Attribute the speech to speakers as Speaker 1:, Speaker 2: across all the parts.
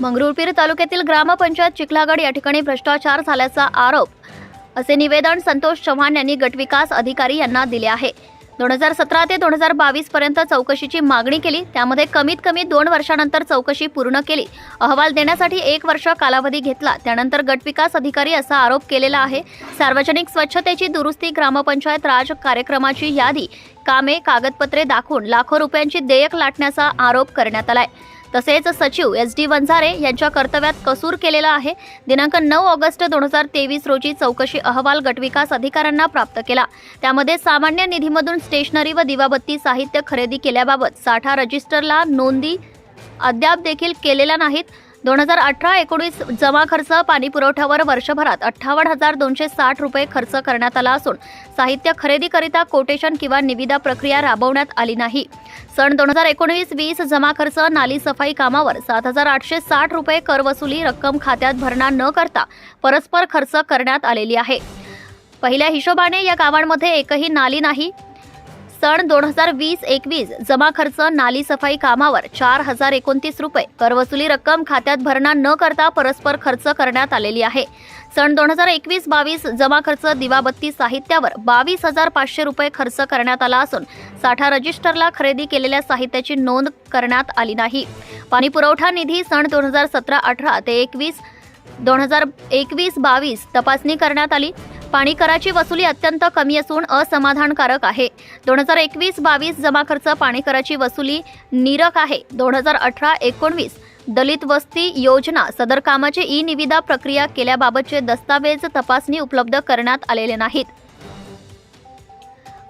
Speaker 1: मंगरुळपीर तालुक्यातील ग्रामपंचायत चिखलागड या ठिकाणी भ्रष्टाचार झाल्याचा आरोप. असे निवेदन संतोष चव्हाण यांनी गटविकास अधिकारी यांना दिले आहे. दोन हजार सतरा ते दोन हजार बावीस पर्यंत चौकशीची मागणी केली. त्यामध्ये कमीत कमी दोन वर्षानंतर चौकशी पूर्ण केली. अहवाल देण्यासाठी एक वर्ष कालावधी घेतला. त्यानंतर गटविकास अधिकारी असा आरोप केलेला आहे. सार्वजनिक स्वच्छतेची दुरुस्ती ग्रामपंचायत राज कार्यक्रमाची यादी कामे कागदपत्रे दाखवून लाखो रुपयांची देयक लाटण्याचा आरोप करण्यात आलाय. तसेच सचिव एस डी वंजारे यांच्या कर्तव्यात कसूर केलेला आहे. दिनांक नऊ ऑगस्ट दोन हजार तेवीस रोजी चौकशी अहवाल गटविकास अधिकाऱ्यांना प्राप्त केला. त्यामध्ये सामान्य निधीमधून स्टेशनरी व दिवाबत्ती साहित्य खरेदी केल्याबाबत साठा रजिस्टरला नोंदी अद्याप देखील केलेल्या नाहीत. दोन हजार अठरा एकोणीस जमा खर्च पाणी पुरवठ्यावर वर्षभरात अठ्ठावन्न हजार दोनशे साठ रुपये खर्च करण्यात आला असून साहित्य खरेदीकरिता कोटेशन किंवा निविदा प्रक्रिया राबवण्यात आली नाही. सन दोन हजार एकोणीस वीस जमा खर्च नाली सफाई कामावर सात हजार आठशे साठ रुपये कर वसुली रक्कम खात्यात भरणा न करता परस्पर खर्च करण्यात आलेली आहे. पहिल्या हिशोबाने या गावांमध्ये एकही नाली नाही. सन दोन हजार वीस एकवीस. जमा खर्च नाली सफाई कामावर चार हजार एकोणतीस रुपये. करवसुली रक्कम खात्यात भरणा न करता परस्पर खर्च करण्यात आलेली आहे. सन दोन हजार एकवीस बावीस जमा खर्च दिवाबत्ती साहित्यावर बावीस हजार पाचशे रुपये खर्च करण्यात आला असून साठा रजिस्टरला खरेदी केलेल्या साहित्याची नोंद करण्यात आली नाही. पाणी पुरवठा निधी सन दोन हजार सतरा अठरा ते एकवीस दोन हजार एकवीस बावीस तपासणी करण्यात आली. पाणी कराची वसुली अत्यंत कमी असून असमाधानकारक आहे. दोन हजार एकवीस बावीस जमा खर्च पाणी कराची वसुली नीरक आहे. दोन हजार अठरा एकोणवीस दलित वस्ती योजना सदर कामाची ई निविदा प्रक्रिया केल्याबाबतचे दस्तावेज तपासणी उपलब्ध करण्यात आलेले नाहीत.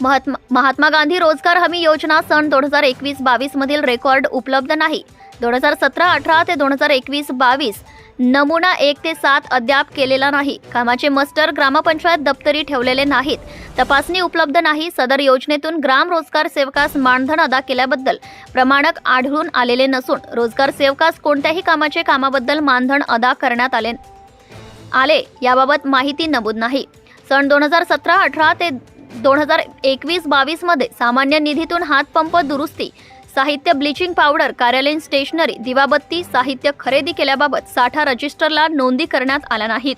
Speaker 1: महात्मा महात्मा गांधी रोजगार हमी योजना सन दोन हजार एकवीस बावीस मधील रेकॉर्ड उपलब्ध नाही. दोन हजार सतरा अठरा ते दोन हजार एकवीस बावीस नमुना एक ते सात अद्याप केलेला नाही. कामाचे मस्टर ग्रामपंचायत दप्तरी ठेवलेले नाहीत. तपासणी उपलब्ध नाही. सदर योजनेतून ग्राम रोजगार सेवकास मानधन अदा केल्याबद्दल प्रमाणक आढळून आलेले नसून रोजगार सेवकास कोणत्याही कामाचे कामाबद्दल मानधन अदा करण्यात आले आले याबाबत माहिती नमूद नाही. सन दोन हजार सतरा अठरा ते दोन हजार एकवीस बावीसमध्ये सामान्य निधीतून हातपंप दुरुस्ती साहित्य ब्लिचिंग पावडर कार्यालयीन स्टेशनरी दिवाबत्ती साहित्य खरेदी केल्याबाबत साठा रजिस्टरला नोंदी करण्यात आल्या नाहीत.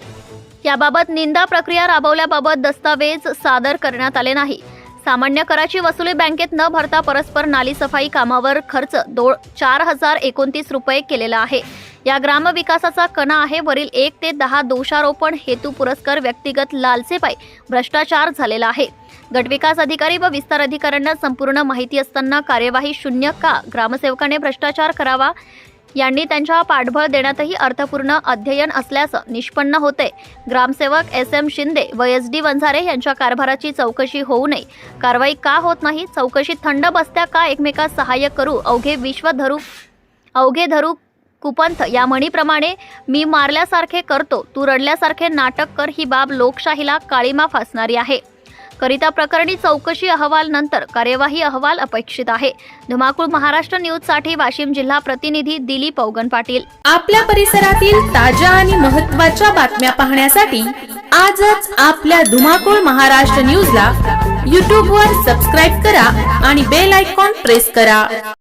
Speaker 1: याबाबत निंदा प्रक्रिया राबवल्याबाबत दस्तावेज सादर करण्यात आले नाही. सामान्य कराची वसुली बँकेत न भरता परस्पर नाली सफाई कामावर खर्च दो चार हजार एकोणतीस रुपये केलेला आहे. या ग्रामविकासाचा कणा आहे. वरील एक ते दहा दोषारोपण हेतू पुरस्कार व्यक्तिगत लालसेपाई भ्रष्टाचार झालेला आहे. गटविकास अधिकारी व विस्तार अधिकाऱ्यांना संपूर्ण माहिती असताना कार्यवाही शून्य का? ग्रामसेवकाने भ्रष्टाचार करावा? यांनी त्यांच्या पाठबळ देण्यातही अर्थपूर्ण अध्ययन असल्याचं निष्पन्न होते ग्रामसेवक एस एम शिंदे व एस डी वंझारे यांच्या कारभाराची चौकशी होऊ नये. कारवाई का होत नाही? चौकशी थंड बसत्या का एकमेकास सहाय्य करू? अवघे विश्व धरू अवघे धरू कुपंथ या म्हणीप्रमाणे मी मारल्यासारखे करतो तू रडल्यासारखे नाटक कर ही बाब लोकशाहीला काळीमा फासणारी आहे करिता प्रकरणी चौकशी अहवाल नंतर कार्यवाही अहवाल अपेक्षित आहे. धुमाकूळ महाराष्ट्र न्यूजसाठी वाशिम जिल्हा प्रतिनिधी दिलीप अवगण पाटील.
Speaker 2: आपल्या परिसरातील ताज्या आणि महत्त्वाच्या बातम्या पाहण्यासाठी आजच आपल्या धुमाकूळ महाराष्ट्र न्यूजला यूट्यूबवर सबस्क्राईब करा आणि बेल आयकॉन प्रेस करा.